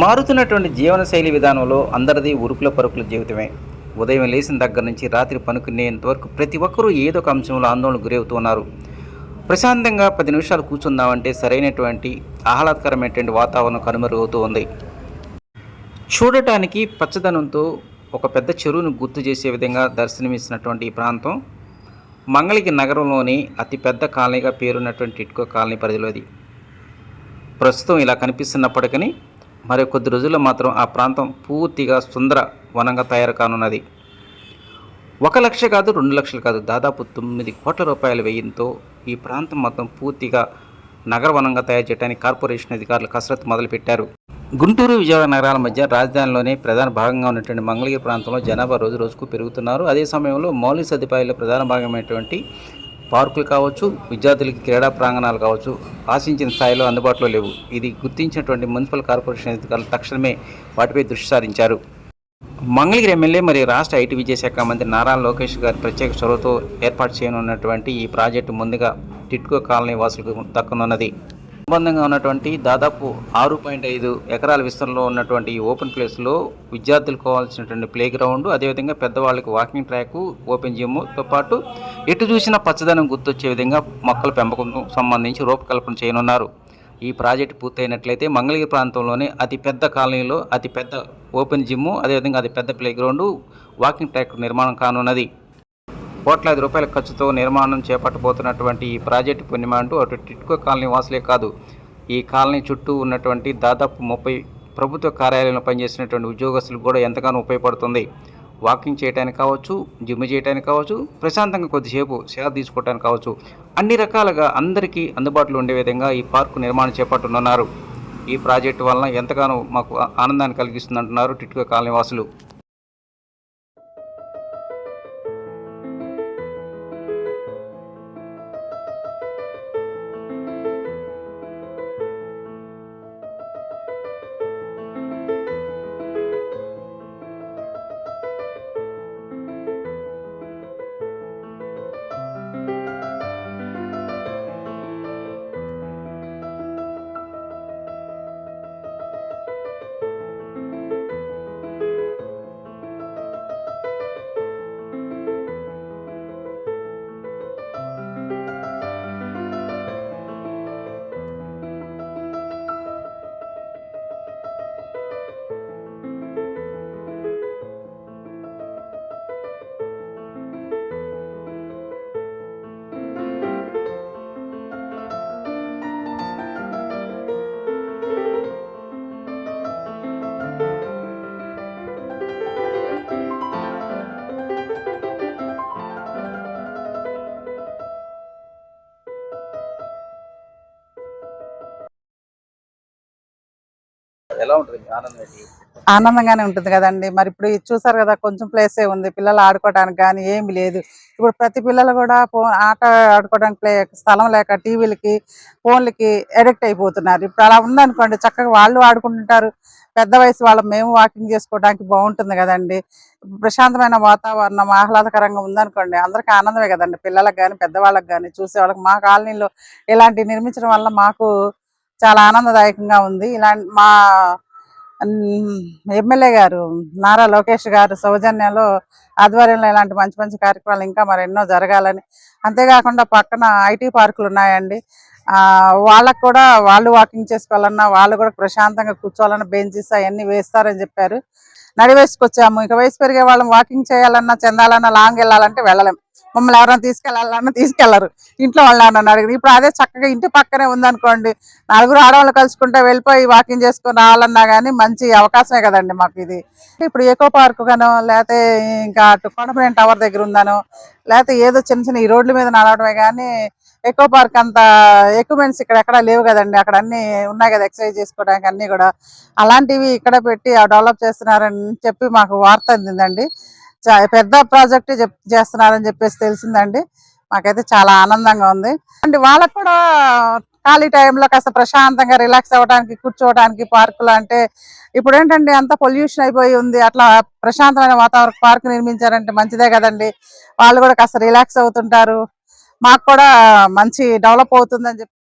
మారుతున్నటువంటి జీవనశైలి విధానంలో అందరిది ఉరుకుల పరుకుల జీవితమే. ఉదయం లేచిన దగ్గర నుంచి రాత్రి పనుకునేంత వరకు ప్రతి ఒక్కరూ ఏదో ఒక అంశంలో ఆందోళన గురవుతున్నారు. ప్రశాంతంగా పది నిమిషాలు కూర్చుందామంటే సరైనటువంటి ఆహ్లాదకరమైనటువంటి వాతావరణం కనుమరుగవుతూ ఉంది. చూడటానికి పచ్చదనంతో ఒక పెద్ద చెరువును గుర్తు చేసే విధంగా దర్శనమిస్తున్నటువంటి ఈ ప్రాంతం మంగళగిరి నగరంలోని అతిపెద్ద కాలనీగా పేరున్నటువంటి టిట్కో కాలనీ పరిధిలోది. ప్రస్తుతం ఇలా కనిపిస్తున్నప్పటికీ మరి కొద్ది రోజుల్లో మాత్రం ఆ ప్రాంతం పూర్తిగా సుందర వనంగా తయారు కానున్నది. ఒక లక్ష కాదు రెండు లక్షలు కాదు దాదాపు తొమ్మిది కోట్ల రూపాయల వ్యయంతో ఈ ప్రాంతం మొత్తం పూర్తిగా నగర వనంగా తయారు చేయడానికి కార్పొరేషన్ అధికారులు కసరత్తు మొదలుపెట్టారు. గుంటూరు విజయవాడ నగరాల మధ్య రాజధానిలోనే ప్రధాన భాగంగా ఉన్నటువంటి మంగళగిరి ప్రాంతంలో జనాభా రోజు రోజుకు పెరుగుతున్నారు. అదే సమయంలో మౌలిక సదుపాయాల్లో ప్రధాన భాగమైనటువంటి పార్కులు కావచ్చు విద్యార్థులకి క్రీడా ప్రాంగణాలు కావచ్చు ఆశించిన స్థాయిలో అందుబాటులో లేవు. ఇది గుర్తించినటువంటి మున్సిపల్ కార్పొరేషన్ అధికారులు తక్షణమే వాటిపై దృష్టి సారించారు. మంగళగిరి ఎమ్మెల్యే మరియు రాష్ట్ర ఐటీ విద్యాశాఖ మంత్రి నారా లోకేష్ గారి ప్రత్యేక చొరవతో ఏర్పాటు చేయనున్నటువంటి ఈ ప్రాజెక్టు ముందుగా టిట్కో కాలనీ వాసులకు దక్కనున్నది. సంబంధంగా ఉన్నటువంటి దాదాపు ఆరు పాయింట్ ఐదు ఎకరాల విస్తరణలో ఉన్నటువంటి ఈ ఓపెన్ ప్లేస్లో విద్యార్థులు కావాల్సినటువంటి ప్లే గ్రౌండ్ అదేవిధంగా పెద్దవాళ్ళకి వాకింగ్ ట్రాక్ ఓపెన్ జిమ్తో పాటు ఎటు చూసినా పచ్చదనం గుర్తొచ్చే విధంగా మొక్కల పెంపకం సంబంధించి రూపకల్పన చేయనున్నారు. ఈ ప్రాజెక్ట్ పూర్తయినట్లయితే మంగళగిరి ప్రాంతంలోనే అతి పెద్ద కాలనీలో అతి పెద్ద ఓపెన్ జిమ్ అదేవిధంగా అతి పెద్ద ప్లే గ్రౌండ్ వాకింగ్ ట్రాక్ నిర్మాణం కానున్నది. కోట్లాది రూపాయల ఖర్చుతో నిర్మాణం చేపట్టబోతున్నటువంటి ఈ ప్రాజెక్టు పుణ్యమ అటు టిట్కో కాలనీ వాసులే కాదు ఈ కాలనీ చుట్టూ ఉన్నటువంటి దాదాపు ముప్పై ప్రభుత్వ కార్యాలయంలో పనిచేసినటువంటి ఉద్యోగస్తులకు కూడా ఎంతగానో ఉపయోగపడుతుంది. వాకింగ్ చేయడానికి కావచ్చు జిమ్ చేయడానికి కావచ్చు ప్రశాంతంగా కొద్దిసేపు సేవ తీసుకోవడానికి కావచ్చు అన్ని రకాలుగా అందరికీ అందుబాటులో ఉండే విధంగా ఈ పార్కు నిర్మాణం చేపట్టనున్నారు. ఈ ప్రాజెక్టు వలన ఎంతగానో మాకు ఆనందాన్ని కలిగిస్తుందంటున్నారు టిట్కో కాలనీ వాసులు. ఎలా ఉంటుంది ఆనందం ఏంటి? ఆనందంగానే ఉంటుంది కదండి. మరి ఇప్పుడు ఇది చూసారు కదా కొంచెం ప్లేసే ఉంది. పిల్లలు ఆడుకోవడానికి కానీ ఏమి లేదు. ఇప్పుడు ప్రతి పిల్లలు కూడా ఫోన్ ఆట ఆడుకోవడానికి ప్లే స్థలం లేక టీవీలకి ఫోన్లకి ఎడిక్ట్ అయిపోతున్నారు. ఇప్పుడు అలా ఉందనుకోండి చక్కగా వాళ్ళు ఆడుకుంటుంటారు. పెద్ద వయసు వాళ్ళు మేము వాకింగ్ చేసుకోవడానికి బాగుంటుంది కదండి. ప్రశాంతమైన వాతావరణం ఆహ్లాదకరంగా ఉందనుకోండి అందరికీ ఆనందమే కదండి. పిల్లలకు కానీ పెద్దవాళ్ళకి కానీ చూసే వాళ్ళకి మా కాలనీలో ఇలాంటివి నిర్మించడం వల్ల మాకు చాలా ఆనందదాయకంగా ఉంది. ఇలాంటి మా ఎమ్మెల్యే గారు నారా లోకేష్ గారు సౌజన్యంలో ఆధ్వర్యంలో ఇలాంటి మంచి మంచి కార్యక్రమాలు ఇంకా మరి ఎన్నో జరగాలని. అంతేకాకుండా పక్కన ఐటీ పార్కులు ఉన్నాయండి. ఆ వాళ్ళకు కూడా వాళ్ళు వాకింగ్ చేసుకోవాలన్నా వాళ్ళు కూడా ప్రశాంతంగా కూర్చోవాలన్నా బెంచెస్ అవన్నీ వేస్తారని చెప్పారు. నడి వయసుకు వచ్చాము ఇక వయసు పెరిగే వాళ్ళం వాకింగ్ చేయాలన్నా చెందాలన్నా లాంగ్ వెళ్ళాలంటే వెళ్ళలేం. మమ్మల్ని ఎవరైనా తీసుకెళ్ళాలన్నా తీసుకెళ్ళరు ఇంట్లో వాళ్ళని అడిగారు ఇప్పుడు అదే చక్కగా ఇంటి పక్కనే ఉందనుకోండి నలుగురు ఆడవాళ్ళు కలుసుకుంటే వెళ్ళిపోయి వాకింగ్ చేసుకుని రావాలన్నా కానీ మంచి అవకాశమే కదండి మాకు ఇది. ఇప్పుడు ఎకో పార్క్ గానో లేకపోతే ఇంకా అటు టవర్ దగ్గర ఉందనో లేకపోతే ఏదో చిన్న చిన్న ఈ రోడ్ల మీద నడవడమే కానీ ఎకో పార్క్ అంత ఎక్విప్మెంట్స్ ఇక్కడ ఎక్కడ లేవు కదండి. అక్కడ అన్ని ఉన్నాయి కదా ఎక్సర్సైజ్ చేసుకోవడానికి అన్ని కూడా. అలాంటివి ఇక్కడ పెట్టి డెవలప్ చేస్తున్నారని చెప్పి మాకు వార్త అందిందండి. పెద్ద ప్రాజెక్ట్ చేస్తున్నారని చెప్పేసి తెలిసిందండి. మాకైతే చాలా ఆనందంగా ఉంది. అంటే వాళ్ళకు కూడా ఖాళీ టైంలో కాస్త ప్రశాంతంగా రిలాక్స్ అవ్వడానికి కూర్చోవడానికి పార్కులు అంటే ఇప్పుడు ఏంటండి అంత పొల్యూషన్ అయిపోయి ఉంది. అట్లా ప్రశాంతమైన వాతావరణ పార్క్ నిర్మించారంటే మంచిదే కదండి. వాళ్ళు కూడా కాస్త రిలాక్స్ అవుతుంటారు. మాకు కూడా మంచి డెవలప్ అవుతుందని చెప్పి